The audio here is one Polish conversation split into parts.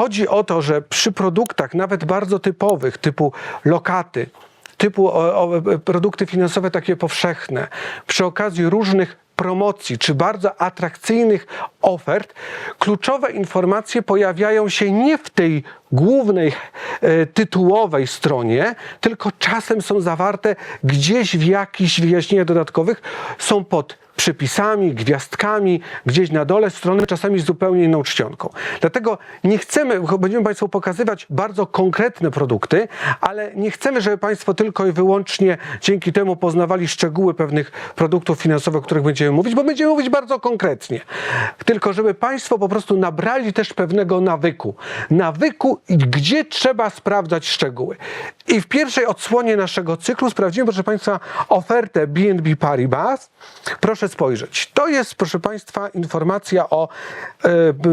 Chodzi o to, że przy produktach nawet bardzo typowych, typu lokaty, typu o, o, produkty finansowe takie powszechne, przy okazji różnych promocji czy bardzo atrakcyjnych ofert, kluczowe informacje pojawiają się nie w tej głównej e, tytułowej stronie, tylko czasem są zawarte gdzieś w jakichś wyjaśnieniach dodatkowych, są pod przypisami, gwiazdkami, gdzieś na dole strony, czasami z zupełnie inną czcionką. Dlatego nie chcemy, będziemy Państwu pokazywać bardzo konkretne produkty, ale nie chcemy, żeby Państwo tylko i wyłącznie dzięki temu poznawali szczegóły pewnych produktów finansowych, o których będziemy mówić, bo będziemy mówić bardzo konkretnie. Tylko żeby Państwo po prostu nabrali też pewnego nawyku. Nawyku, gdzie trzeba sprawdzać szczegóły. I w pierwszej odsłonie naszego cyklu sprawdzimy, proszę Państwa, ofertę BNB Paribas. Proszę spojrzeć. To jest, proszę Państwa, informacja o b,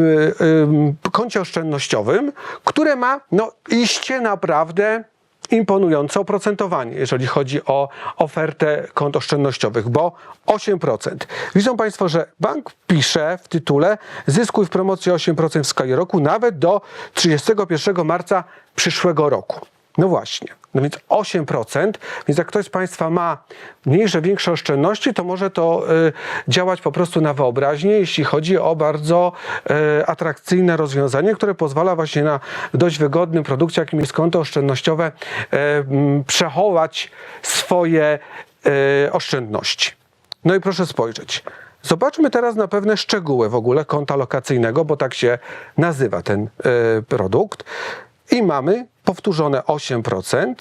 e, koncie oszczędnościowym, które ma no, iście naprawdę imponujące oprocentowanie, jeżeli chodzi o ofertę kont oszczędnościowych, bo 8%. Widzą Państwo, że bank pisze w tytule zyskuj w promocji 8% w skali roku, nawet do 31 marca przyszłego roku. No właśnie, no więc 8%, więc jak ktoś z Państwa ma mniejsze, większe oszczędności, to może to y, działać po prostu na wyobraźnię, jeśli chodzi o bardzo y, atrakcyjne rozwiązanie, które pozwala właśnie na dość wygodnym produkcie, jakim jest konto oszczędnościowe, y, przechować swoje y, oszczędności. No i proszę spojrzeć. Zobaczmy teraz na pewne szczegóły w ogóle konta lokacyjnego, bo tak się nazywa ten y, produkt. I mamy powtórzone 8%,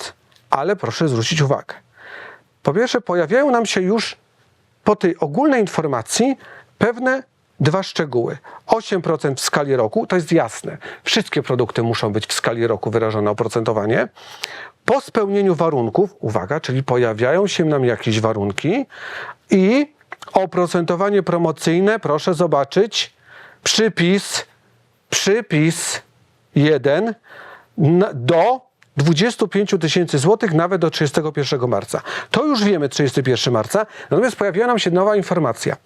ale proszę zwrócić uwagę. Po pierwsze, pojawiają nam się już po tej ogólnej informacji pewne dwa szczegóły. 8% w skali roku, to jest jasne. Wszystkie produkty muszą być w skali roku wyrażone oprocentowanie. Po spełnieniu warunków, uwaga, czyli pojawiają się nam jakieś warunki i oprocentowanie promocyjne, proszę zobaczyć, przypis, przypis 1 na- do 25 tysięcy złotych, nawet do 31 marca. To już wiemy 31 marca, natomiast pojawiła nam się nowa informacja.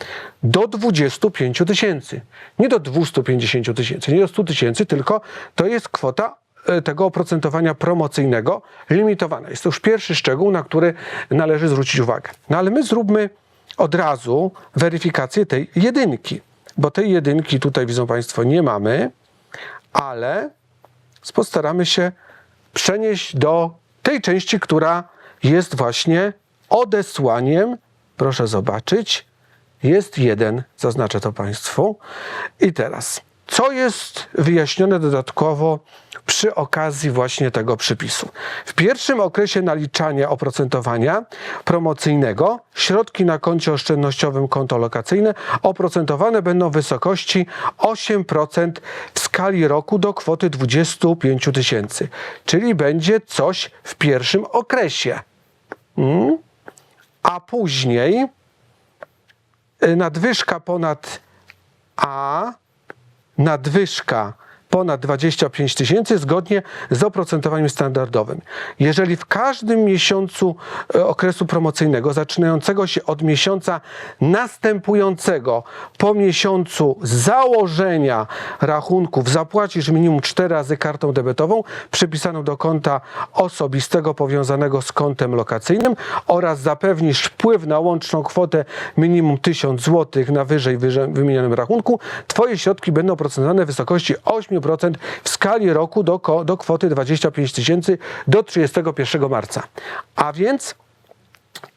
Do 25 tysięcy. Nie do 250 tysięcy, nie do 100 tysięcy, tylko to jest kwota e, tego oprocentowania promocyjnego limitowana. Jest to już pierwszy szczegół, na który należy zwrócić uwagę. No ale my zróbmy od razu weryfikację tej jedynki, bo tej jedynki tutaj, widzą Państwo, nie mamy, ale postaramy się przenieść do tej części, która jest właśnie odesłaniem. Proszę zobaczyć, jest jeden, zaznaczę to Państwu. I teraz, co jest wyjaśnione dodatkowo przy okazji właśnie tego przypisu? W pierwszym okresie naliczania oprocentowania promocyjnego środki na koncie oszczędnościowym konto lokacyjne oprocentowane będą w wysokości 8% w skali roku do kwoty 25 tysięcy, czyli będzie coś w pierwszym okresie. Mm? A później y, nadwyżka ponad A, nadwyżka ponad 25 tysięcy zgodnie z oprocentowaniem standardowym. Jeżeli w każdym miesiącu e, okresu promocyjnego, zaczynającego się od miesiąca następującego po miesiącu założenia rachunków, zapłacisz minimum 4 razy kartą debetową przypisaną do konta osobistego powiązanego z kontem lokacyjnym oraz zapewnisz wpływ na łączną kwotę minimum 1000 zł na wyżej wyże- wymienionym rachunku, Twoje środki będą oprocentowane w wysokości 8% w skali roku do, do kwoty 25 tysięcy do 31 marca. A więc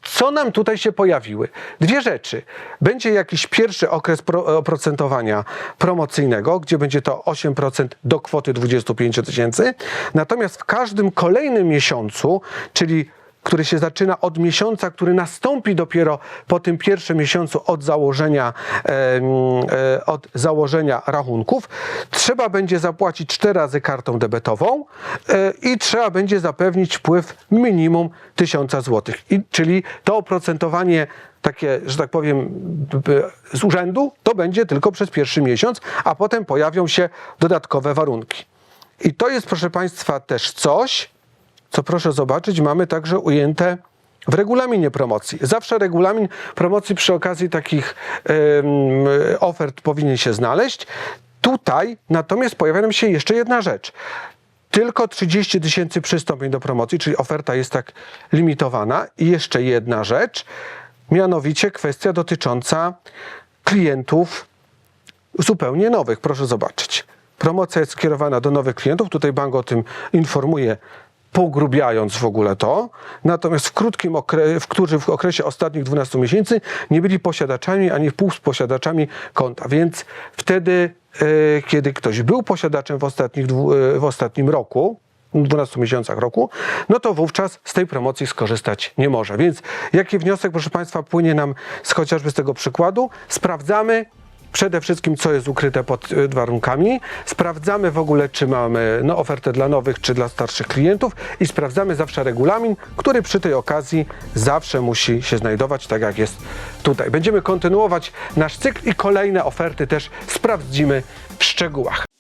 co nam tutaj się pojawiły? Dwie rzeczy. Będzie jakiś pierwszy okres pro, oprocentowania promocyjnego, gdzie będzie to 8% do kwoty 25 tysięcy. Natomiast w każdym kolejnym miesiącu, czyli który się zaczyna od miesiąca, który nastąpi dopiero po tym pierwszym miesiącu od założenia, e, od założenia rachunków, trzeba będzie zapłacić 4 razy kartą debetową e, i trzeba będzie zapewnić wpływ minimum 1000 zł. I, czyli to oprocentowanie takie, że tak powiem, z urzędu, to będzie tylko przez pierwszy miesiąc, a potem pojawią się dodatkowe warunki. I to jest, proszę Państwa, też coś, co proszę zobaczyć, mamy także ujęte w regulaminie promocji. Zawsze regulamin promocji przy okazji takich em, ofert powinien się znaleźć. Tutaj natomiast pojawia nam się jeszcze jedna rzecz. Tylko 30 tysięcy przystąpień do promocji, czyli oferta jest tak limitowana. I jeszcze jedna rzecz, mianowicie kwestia dotycząca klientów zupełnie nowych. Proszę zobaczyć. Promocja jest skierowana do nowych klientów. Tutaj bank o tym informuje, pogrubiając w ogóle to. Natomiast w krótkim okresie, w, którzy w okresie ostatnich 12 miesięcy nie byli posiadaczami ani współposiadaczami konta. Więc wtedy, e, kiedy ktoś był posiadaczem w, ostatnich, e, w ostatnim roku, 12 miesiącach roku, no to wówczas z tej promocji skorzystać nie może. Więc jaki wniosek, proszę Państwa, płynie nam z chociażby z tego przykładu? Sprawdzamy przede wszystkim, co jest ukryte pod y, warunkami. Sprawdzamy w ogóle, czy mamy no, ofertę dla nowych, czy dla starszych klientów i sprawdzamy zawsze regulamin, który przy tej okazji zawsze musi się znajdować, tak jak jest tutaj. Będziemy kontynuować nasz cykl i kolejne oferty też sprawdzimy w szczegółach.